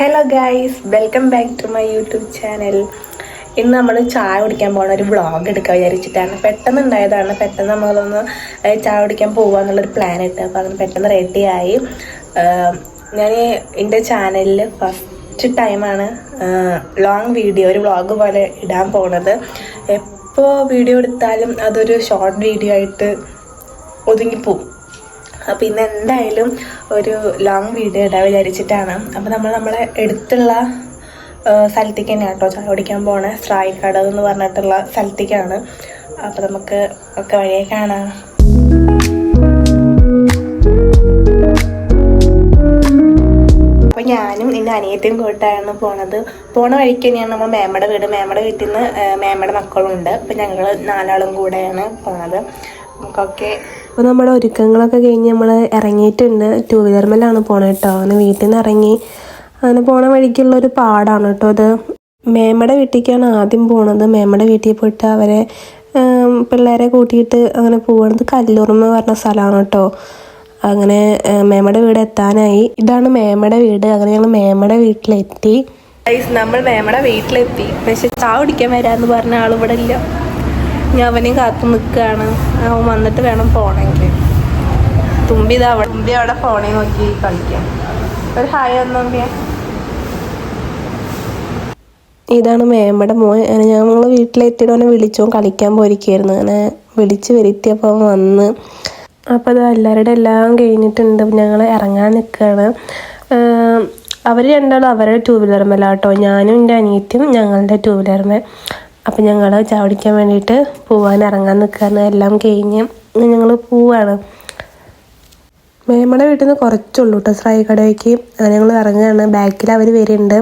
Hello guys welcome back to my YouTube channel ഇന്ന് നമ്മൾ ചായ കുടിക്കാൻ പോകുന്ന ഒരു വ്ളോഗ് എടുക്കാൻ വിചാരിച്ചിട്ടാണ്. പെട്ടെന്ന് ഉണ്ടായതാണ്. പെട്ടെന്ന് നമ്മളൊന്ന് ചായ കുടിക്കാൻ പോകുക എന്നുള്ളൊരു പ്ലാൻ ഇട്ട്. അപ്പോൾ അങ്ങനെ പെട്ടെന്ന് റെഡിയായി ഞാൻ എന്റെ ചാനലിൽ ഫസ്റ്റ് ടൈമാണ് ലോങ് വീഡിയോ ഒരു വ്ളോഗ് പോലെ ഇടാൻ പോണത്. എപ്പോൾ വീഡിയോ എടുത്താലും അതൊരു ഷോർട്ട് വീഡിയോ ആയിട്ട് ഒതുങ്ങിപ്പോവും. അപ്പം ഇന്ന് എന്തായാലും ഒരു ലോങ് വീഡിയോ ഇടാൻ വിചാരിച്ചിട്ടാണ്. അപ്പോൾ നമ്മൾ നമ്മളെ അടുത്തുള്ള സ്ഥലത്തേക്ക് തന്നെയാണ് കേട്ടോ ചായ കുടിക്കാൻ പോണേ. സ്രായിക്കട എന്ന് പറഞ്ഞിട്ടുള്ള സ്ഥലത്തേക്കാണ്. അപ്പോൾ നമുക്ക് ഒക്കെ വഴിയെ കാണാം. അപ്പോൾ ഞാനും എന്റെ അനിയത്തിയും കൂട്ടായിരുന്നു പോണത്. പോണ വഴിക്ക് തന്നെയാണ് നമ്മൾ മേമ്മയുടെ വീട്. മേമ്മയുടെ വീട്ടിൽ നിന്ന് മേമ്മയുടെ മക്കളുണ്ട്. അപ്പോൾ ഞങ്ങൾ നാലാളും കൂടെയാണ് പോണത്. നമുക്കൊക്കെ അപ്പോൾ നമ്മുടെ ഒരുക്കങ്ങളൊക്കെ കഴിഞ്ഞ് നമ്മൾ ഇറങ്ങിയിട്ടുണ്ട്. ടൂ വീലർമേലാണ് പോണത് കേട്ടോ അങ്ങനെ വീട്ടിൽ നിന്ന് ഇറങ്ങി. അങ്ങനെ പോണ വഴിക്കുള്ള ഒരു പാടാണ് കേട്ടോ അത്. മേമ്മയുടെ വീട്ടിലേക്കാണ് ആദ്യം പോണത്. മേമ്മയുടെ വീട്ടിൽ പോയിട്ട് അവരെ പിള്ളേരെ കൂട്ടിയിട്ട് അങ്ങനെ പോകണത് കല്ലൂർമ പറഞ്ഞ സ്ഥലമാണ് കേട്ടോ അങ്ങനെ മേമ്മയുടെ വീട് എത്താനായി. ഇതാണ് മേമ്മയുടെ വീട്. അങ്ങനെ ഞങ്ങൾ മേമ്മയുടെ വീട്ടിലെത്തി. നമ്മൾ മേമ്മയുടെ വീട്ടിലെത്തി. പക്ഷെ ചാ കുടിക്കാൻ വരാന്ന് പറഞ്ഞ ആൾ ഇവിടെ ഇല്ല ഞാൻ അവനെയും കാത്തു നിൽക്കുകയാണ്. അവൻ വന്നിട്ട് വേണം പോണെങ്കിൽ തുമ്പി ഇതാ തുമ്പി അവിടെ ഫോണിൽ നോക്കി കളിക്കാം. ഒരു ഹായ് ഒന്നും ഇതാണ് മേമ്മയുടെ മോൻ. അങ്ങനെ ഞങ്ങൾ വീട്ടിലെത്തിയിട്ട് അവനെ വിളിച്ചോ. കളിക്കാൻ പോയിരിക്കുകയായിരുന്നു. അങ്ങനെ വിളിച്ച് വരുത്തിയപ്പോൾ വന്ന്. അപ്പോൾ അത് എല്ലാവരുടെ എല്ലാം കഴിഞ്ഞിട്ടുണ്ട്. ഞങ്ങൾ ഇറങ്ങാൻ നിൽക്കുകയാണ്. അവർ രണ്ടാളും അവരുടെ ടൂ വീലർമേലാട്ടോ ഞാനും എന്റെ അനിയത്തിയും ഞങ്ങളുടെ ടൂ വീലർമേ അപ്പം ഞങ്ങൾ ചാവടിക്കാൻ വേണ്ടിയിട്ട് പോവാൻ ഇറങ്ങാൻ നിൽക്കുകയാണ് എല്ലാം കഴിഞ്ഞ് ഞങ്ങൾ പോവാണ്. മേമ്മയുടെ വീട്ടിൽ നിന്ന് കുറച്ചുള്ളൂ കേട്ടോ ശ്രായിക്കടയ്ക്ക് അങ്ങനെ ഞങ്ങൾ ഇറങ്ങുകയാണ് ബാക്കിൽ അവർ വരുന്നുണ്ട്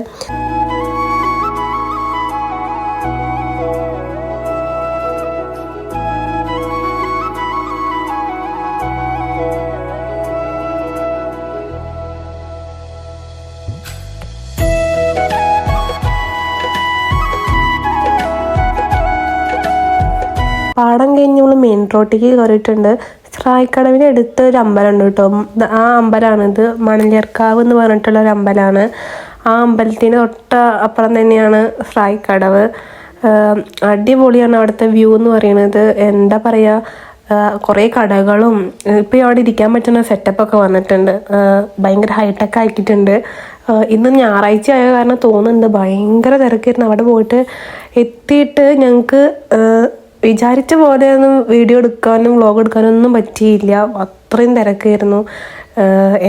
പാടം കഴിഞ്ഞ് നമ്മൾ മെയിൻ റോട്ടിലേക്ക് കയറിയിട്ടുണ്ട് സ്രായിക്കടവിന് അടുത്ത് ഒരു അമ്പലം ഉണ്ട് കേട്ടോ ആ ഇത് മണലിയർക്കാവ് എന്ന് പറഞ്ഞിട്ടുള്ള ഒരു അമ്പലമാണ്. ആ അമ്പലത്തിന് തൊട്ട അപ്പുറം തന്നെയാണ് സ്രായിക്കടവ് അടിപൊളിയാണ് അവിടുത്തെ വ്യൂ എന്ന് പറയുന്നത്. എന്താ പറയുക കുറേ കടകളും ഇപ്പോൾ അവിടെ ഇരിക്കാൻ പറ്റുന്ന സെറ്റപ്പൊക്കെ വന്നിട്ടുണ്ട്. ഭയങ്കര ഹൈടെക് ആക്കിയിട്ടുണ്ട്. ഇന്ന് ഞായറാഴ്ച ആയ കാരണം തോന്നുന്നുണ്ട്. ഭയങ്കര തിരക്കായിരുന്നു. അവിടെ പോയിട്ട് എത്തിയിട്ട് ഞങ്ങൾക്ക് വിചാരിച്ച പോലെ ഒന്നും വീഡിയോ എടുക്കാനും വ്ളോഗ് എടുക്കാനും ഒന്നും പറ്റിയില്ല. അത്രയും തിരക്കായിരുന്നു.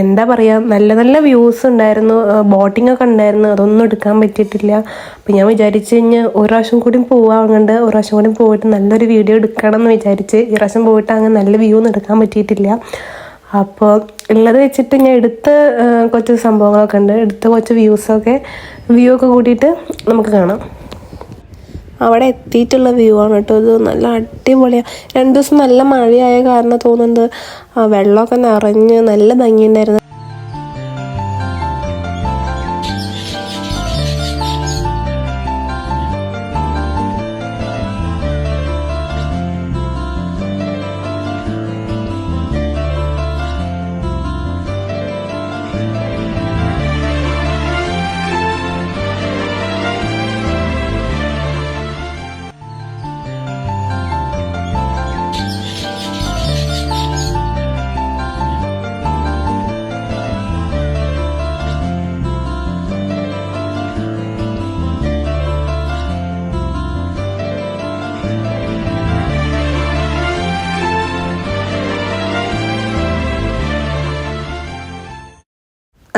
എന്താ പറയുക നല്ല നല്ല വ്യൂസ് ഉണ്ടായിരുന്നു. ബോട്ടിംഗ് ഒക്കെ ഉണ്ടായിരുന്നു. അതൊന്നും എടുക്കാൻ പറ്റിയിട്ടില്ല. അപ്പം ഞാൻ വിചാരിച്ചു കഴിഞ്ഞാൽ ഒരു പ്രാവശ്യം കൂടി പോവാൻ കണ്ട് ഒരു പ്രാവശ്യം കൂടി പോയിട്ട് നല്ലൊരു വീഡിയോ എടുക്കണം എന്ന് വിചാരിച്ച് ഈ പ്രാവശ്യം പോയിട്ട് അങ്ങനെ നല്ല വ്യൂ ഒന്നും എടുക്കാൻ പറ്റിയിട്ടില്ല. അപ്പോൾ ഉള്ളത് വെച്ചിട്ട് ഞാൻ എടുത്ത കുറച്ച് സംഭവങ്ങളൊക്കെ ഉണ്ട്. എടുത്ത കുറച്ച് വ്യൂസൊക്കെ വ്യൂ ഒക്കെ കൂട്ടിയിട്ട് നമുക്ക് കാണാം. അവിടെ എത്തിയിട്ടുള്ള വ്യൂ ആണ് കേട്ടോ. ഇത് നല്ല അടിപൊളിയാണ് രണ്ട് ദിവസം നല്ല മഴയായ കാരണം തോന്നുന്നത് വെള്ളമൊക്കെ നിറഞ്ഞ് നല്ല ഭംഗിയുണ്ടായിരുന്നു.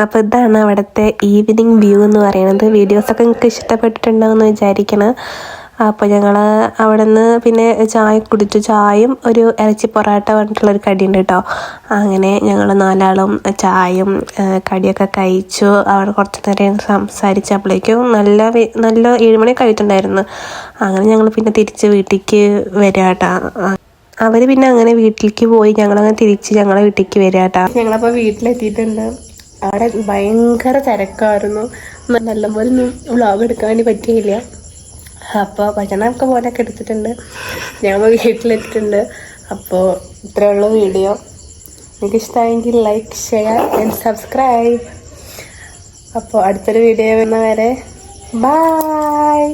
അപ്പോൾ ഇതാണ് അവിടുത്തെ ഈവനിങ് വ്യൂ എന്ന് പറയുന്നത്. വീഡിയോസൊക്കെ നിങ്ങൾക്ക് ഇഷ്ടപ്പെട്ടിട്ടുണ്ടാവുമെന്ന് വിചാരിക്കണം. അപ്പോൾ ഞങ്ങൾ അവിടെ നിന്ന് പിന്നെ ചായ കുടിച്ചു. ചായയും ഒരു ഇറച്ചി പൊറാട്ട പറഞ്ഞിട്ടുള്ള ഒരു കടിയുണ്ട് കേട്ടോ. അങ്ങനെ ഞങ്ങൾ നാലാളും ചായയും കടിയൊക്കെ കഴിച്ചു. അവിടെ കുറച്ച് നേരം സംസാരിച്ചപ്പോഴേക്കും നല്ല നല്ല ഏഴുമണി കഴിച്ചിട്ടുണ്ടായിരുന്നു അങ്ങനെ ഞങ്ങൾ പിന്നെ തിരിച്ച് വീട്ടിലേക്ക് വരിക കേട്ടോ. അവർ പിന്നെ അങ്ങനെ വീട്ടിലേക്ക് പോയി. ഞങ്ങളങ്ങനെ തിരിച്ച് ഞങ്ങളെ വീട്ടിലേക്ക് വരിക കേട്ടോ. ഞങ്ങളപ്പോൾ വീട്ടിലെത്തിയിട്ടുണ്ട്. അവിടെ ഭയങ്കര തിരക്കായിരുന്നു. നല്ല നല്ലപോലെ വ്ളോഗ് എടുക്കാൻ വേണ്ടി പറ്റിയില്ല. അപ്പോൾ ഭജനമൊക്കെ പോലൊക്കെ എടുത്തിട്ടുണ്ട്. ഞാൻ വീട്ടിലെത്തിയിട്ടുണ്ട്. അപ്പോൾ ഇത്രയുള്ള വീഡിയോ നിങ്ങൾക്ക് ഇഷ്ടമായെങ്കിൽ ലൈക്ക് ഷെയർ ആൻഡ് സബ്സ്ക്രൈബ് അപ്പോൾ അടുത്തൊരു വീഡിയോ വരുന്ന വരെ ബായ്